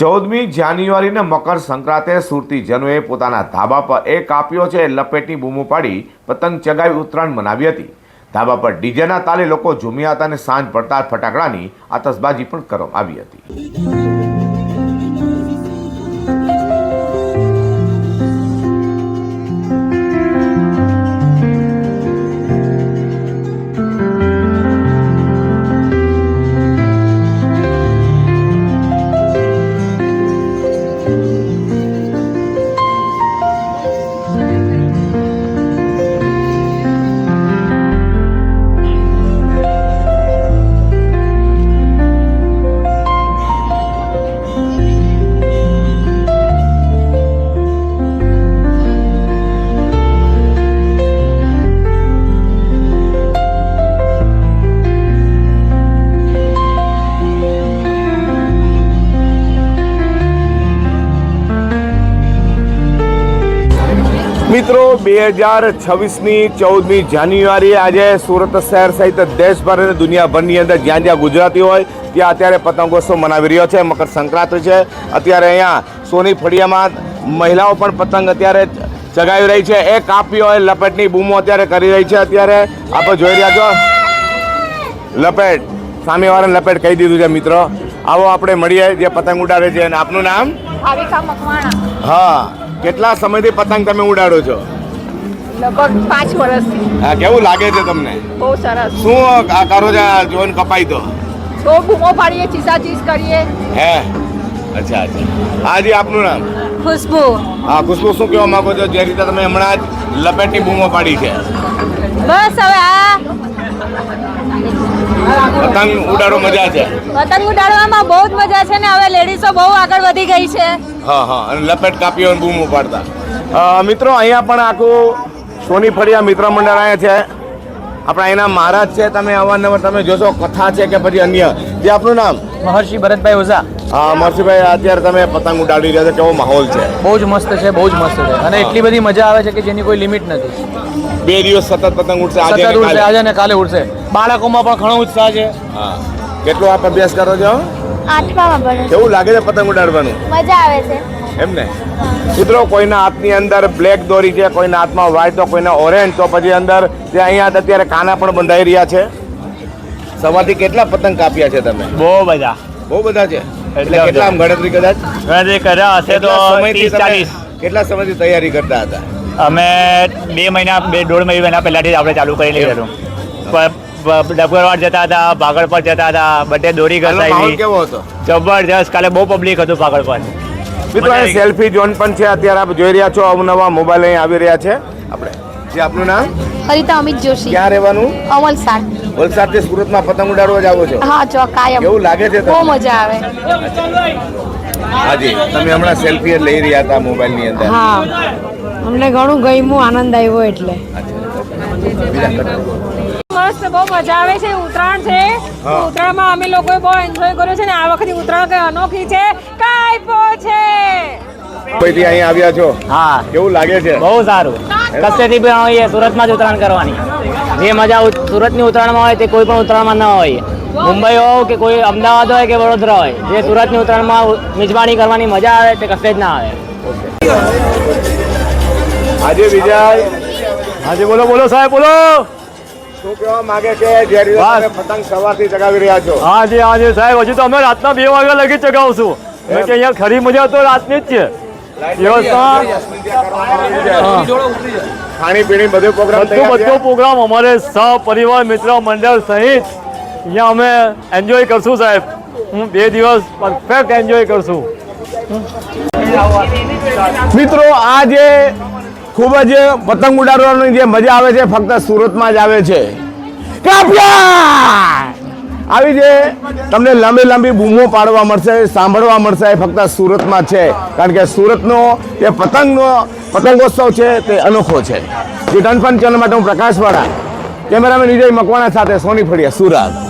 ચૌદમી જાન્યુઆરીને મકર સંક્રાંતે સુરતી જનોએ પોતાના ધાબા પર એક કાપ્યો છે, લપેટની બૂમો પાડી પતંગ ચગાવી ઉત્તરાયણ મનાવી હતી. ધાબા પર ડીજેના તાલે લોકો ઝૂમ્યા હતા અને સાંજ પડતા ફટાકડાની આતશબાજી પણ કરવામાં આવી હતી. મિત્રો બે હજાર છવ્વીસની ચૌદમી જાન્યુઆરી આજે સુરત શહેર સહિત દેશભર અને દુનિયાભરની અંદર જ્યાં જ્યાં ગુજરાતી હોય ત્યાં અત્યારે પતંગોત્સવ મનાવી રહ્યો છે. મકર સંક્રાંતિ છે. અત્યારે અહીંયા સોની ફળિયામાં મહિલાઓ પણ પતંગ અત્યારે ચગાવી રહી છે. એ કાપી હોય લપેટની બૂમો અત્યારે કરી રહી છે. અત્યારે આપણે જોઈ રહ્યા છો. લપેટ સામેવાળાને લપેટ કહી દીધું છે મિત્રો. આવો આપણે મળીએ જે પતંગ ઉડાડે છે અને આપનું નામ? હા. કેટલા સમયથી પતંગ તમે ઉડાડો છો? લગભગ પાંચ વર્ષથી. હા કેવું લાગે છે તમને? બહુ સરસ. શું આ કરો છો આ જોઈને કપાઈ તો? તો બૂમો પાડીએ ચીસાચીસ કરીએ. હે? અચ્છા અચ્છા. હાજી આપનું નામ? ખુશ્બુ. હા ખુશ્બુ શું કહેવા માંગો છો? જે રીતે તમે હમણાં જ લપેટની બૂમો પાડી છે. બસ હવે આ પતંગ ઉડાડો મજા છે. પતંગ ઉડાડવામાં બહુ જ મજા છે ને હવે લેડીઝો બહુ આગળ વધી ગઈ છે. હા હા અને લપેટ કાપીઓ અને બૂમ ઉપાડતા. મિત્રો અહીંયા પણ આખું સોની ફળિયા મિત્ર મંડળ અહીંયા છે. આપણા એના મહારાજ છે. તમે અવારનવાર તમે જોશો કથા છે કે પછી અન્ય. જે આપણું નામ? મહર્ષિ ભરતભાઈ ઓઝા. હા મરસીભાઈ અત્યારે તમે પતંગ ઉડાડી રહ્યા છો કેવો માહોલ છે? બહુ જ મસ્ત છે બહુ જ મસ્ત છે. અને એટલી બધી મજા આવે છે કે જેની કોઈ લિમિટ નથી. બે દિવસ સતત પતંગ ઉડશે આજે ઉડશે કાલે. આજે ને કાલે ઉડશે. બાળકોમાં પણ ઘણો ઉત્સાહ છે. હા. કેટલો આપ અભ્યાસ કરો છો? આઠમામાં ભણું કેવું લાગે છે પતંગ ઉડાડવાનું? મજા આવે છે. એમ ને? મિત્રો કોઈના હાથની અંદર બ્લેક દોરી છે કોઈના હાથમાં વ્હાઈટ તો કોઈના ઓરેન્જ તો પછી અંદર જે અહીંયા અત્યારે કાના પણ બંધાઈ રહ્યા છે. સવારથી કેટલા પતંગ કાપ્યા છે તમે? બહુ બધા. બહુ બધા છે? એટલે કેટલા ગણતરી કદાચ? ગણતરી કર્યા હશે તો સમયથી ત્રીસ ચાલીસ. કેટલા સમયથી તૈયારી કરતા હતા? અમે બે મહિના બે દોઢ મહિના પહેલાથી આપણે ચાલુ કરેલી હતું. ડબગરવાડ જતા હતા ભાગળ પર જતા હતા બધે દોરી કરતા કેવો હતો? જબરજસ્ત કાલે બહુ પબ્લિક હતું ભાગળ પર મિત્રો. સેલ્ફી ઝોન પણ છે અત્યારે આપ જોઈ રહ્યા છો અવનવા મોબાઈલ અહીં આવી રહ્યા છે. જે આપનું નામ? હરિતા અમિત જોશી. ક્યાં રહેવાનું? અમલસાડ વલસાડથી સુરતમાં પતંગ ઉડાડવા જ આવો છો? હા જો કાયમ. એવું લાગે છે બહુ મજા આવે. હાજી તમે હમણાં સેલ્ફી લઈ રહ્યા હતા મોબાઈલની અંદર. હા. અમને ઘણું ગમ્યું આનંદ આવ્યો એટલે. મસ્ત બહુ મજા આવે છે ઉત્તરાયણ છે. ઉત્તરાયણમાં અમે લોકોએ બહુ એન્જોય કર્યો છે ને આ વખતે ઉત્તરાયણ કઈ અનોખી છે. કાયપો છે. કોઈથી અહીં આવ્યા છો? હા. કેવું લાગે છે? બહુ સારું. કસેથી પણ હોઈએ સુરતમાં જ ઉત્તરાયણ કરવાની. જે મજા સુરતની ઉત્તરાયણમાં હોય તે કોઈ પણ ઉત્તરાયણમાં ન હોય. મુંબઈ હોય કે કોઈ અમદાવાદ હોય કે વડોદરા હોય જે સુરતની ઉત્તરાયણમાં મિજબાણી કરવાની મજા આવે તે કશે જ ના આવે. આજે વિજય. હાજી બોલો બોલો સાહેબ બોલો. શું કહેવા માંગે છે? જે રીતે પતંગ સવારથી ચગાવી રહ્યા છો. હાજી હાજી સાહેબ હજુ તો અમે રાતના બે વાગ્યા લગી ચગાવશું કે અહીંયા ખરી મજા તો રાતની જ છે. વ્યવસ્થા ખાણી પીણી બધું પ્રોગ્રામ બધો બધો? પ્રોગ્રામ અમારે સહપરિવાર મિત્ર મંડળ સહિત અહીંયા અમે એન્જોય કરશું સાહેબ. હું બે દિવસ પરફેક્ટ એન્જોય કરશું. મિત્રો આ જે ખૂબ જ પતંગ ઉડાડવાની જે મજા આવે છે ફક્ત સુરતમાં જ આવે છે. કાપ્યા આવી જે તમને લાંબી લાંબી બૂમો પાડવા મળશે, સાંભળવા મળશે ફક્ત સુરતમાં છે. કારણ કે સુરતનો જે પતંગનો, પતંગોત્સવ છે તે અનોખો છે. જે ડનફન ચેનલ માટે હું પ્રકાશવાળા, કેમેરામેન વિજય મકવાણા સાથે સોની ફળિયા, સુરત.